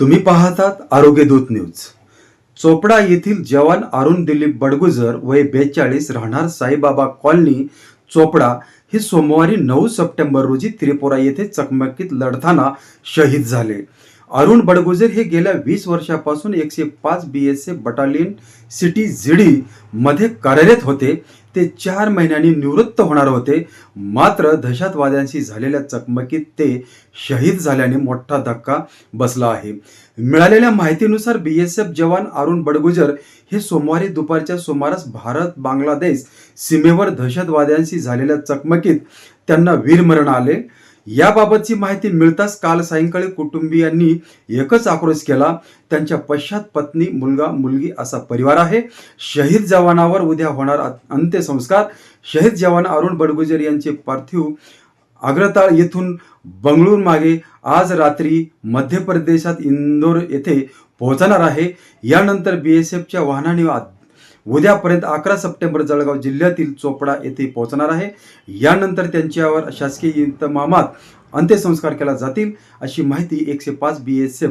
तुम्ही पाहतात आरोग्य दूत न्यूज. चोपडा येथील जवान अरुण दिलीप बडगुजर वय बेचाळीस राहणार साईबाबा कॉलनी चोपडा हे सोमवारी नऊ सप्टेंबर रोजी त्रिपुरा येथे चकमकीत लढताना शहीद झाले. अरुण बडगुजर हे गेल्या वीस वर्षापासून एकशे पाच B S A battalion city झिडी मध्ये कार्यरत होते. ते चार महिन्यांनी निवृत्त होणार होते. मात्र दहशतवाद्यांशी झालेल्या चकमकीत ते शहीद झाल्याने मोठा धक्का बसला आहे. मिळालेल्या माहितीनुसार बी एस एफ जवान अरुण बडगुजर हे सोमवारी दुपारच्या सुमारास भारत बांगलादेश सीमेवर दहशतवाद्यांशी झालेल्या चकमकीत त्यांना वीरमरण आले. याबाबतची माहिती मिळताच काल सायंकाळी कुटुंबियांनी एकच आक्रोश केला. त्यांच्या पश्चात पत्नी मुलगा मुलगी असा परिवार आहे. शहीद जवानावर उद्या होणार अंत्यसंस्कार. शहीद जवान अरुण बडगुजर यांचे पार्थिव आग्रताळ येथून बंगळूर मागे आज रात्री मध्य प्रदेशात इंदोर येथे पोहोचणार आहे. यानंतर बी एस एफच्या वाहनाने उद्यापर्यंत अकरा सप्टेंबर जळगाव जिल्ह्यातील चोपडा येथे पोहोचणार आहे. यानंतर त्यांच्यावर शासकीय इतमामात अंत्यसंस्कार केला जातील अशी माहिती एकशे पाच B S F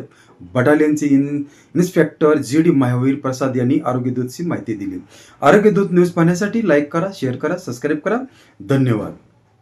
बटालियनचे in inspector G D Mahavir Prasad यांनी आरोग्यदूतची माहिती दिली. आरोग्यदूत न्यूज पाहण्यासाठी लाईक करा शेअर करा सबस्क्राईब करा. धन्यवाद.